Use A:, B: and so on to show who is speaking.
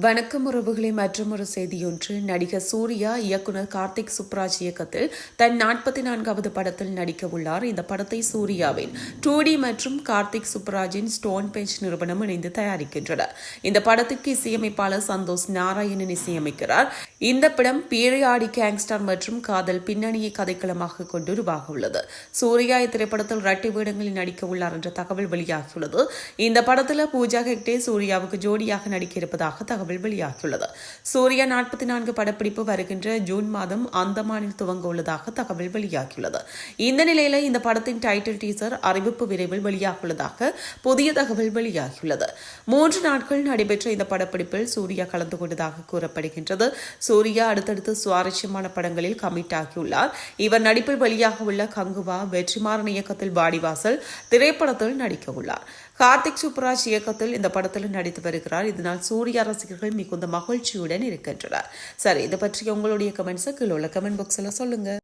A: வணக்கம் உறவுகளை மற்றொரு செய்தியொன்று. நடிகர் சூர்யா இயக்குனர் கார்த்திக் சுப்ராஜ் இயக்கத்தில் தன் நாற்பத்தி நான்காவது படத்தில் நடிக்க உள்ளார். இந்த படத்தை சூர்யாவின் டூ மற்றும் கார்த்திக் சுப்ராஜின் ஸ்டோன் பெஞ்ச் நிறுவனம் இணைந்து தயாரிக்கின்றன இந்த படத்திற்கு இசையமைப்பாளர் சந்தோஷ் நாராயணன் இசையமைக்கிறார். இந்த படம் பீழையாடி கேங்ஸ்டர் மற்றும் காதல் பின்னணியை கதைக்களமாக கொண்டு உருவாக உள்ளது சூர்யா இத்திரைப்படத்தில் ரட்டி வேடங்களில் நடிக்க உள்ளார் என்ற தகவல் வெளியாகியுள்ளது. இந்த படத்தில் பூஜா ஹெக்டே சூர்யாவுக்கு ஜோடியாக நடிக்க இருப்பதாக தகவல் தகவல் வெளியாகியுள்ளது. சூர்யா நாற்பத்தி நான்கு படப்பிடிப்பு வருகின்ற ஜூன் மாதம் அந்தமானில் துவங்க உள்ளதாக தகவல் வெளியாகியுள்ளது. இந்த நிலையில இந்த படத்தின் டைட்டில் டீசர் அறிவிப்பு விரைவில் வெளியாகியுள்ளதாக புதிய தகவல் வெளியாகியுள்ளது. மூன்று நாட்கள் நடைபெற்ற இந்த படப்பிடிப்பில் சூர்யா கலந்து கொண்டதாக கூறப்படுகின்றது. சூர்யா அடுத்தடுத்து சுவாரஸ்யமான படங்களில் கமிட் ஆகியுள்ளார். இவர் நடிப்பில் வெளியாக உள்ள கங்குவா வெற்றிமாறன் இயக்கத்தில் வாடிவாசல் திரைப்படத்தில் நடிக்க உள்ளார் கார்த்திக் சுப்ராஜ் இயக்கத்தில் இந்த படத்தில் நடித்து வருகிறார். இதனால் சூர்யா ரசிகர்கள் மிகுந்த மகிழ்ச்சியுடன் இருக்கின்றனர் சரி இது பற்றி உங்களுடைய கமெண்ட்ஸை கீழே உள்ள கமெண்ட் பாக்ஸில் சொல்லுங்க.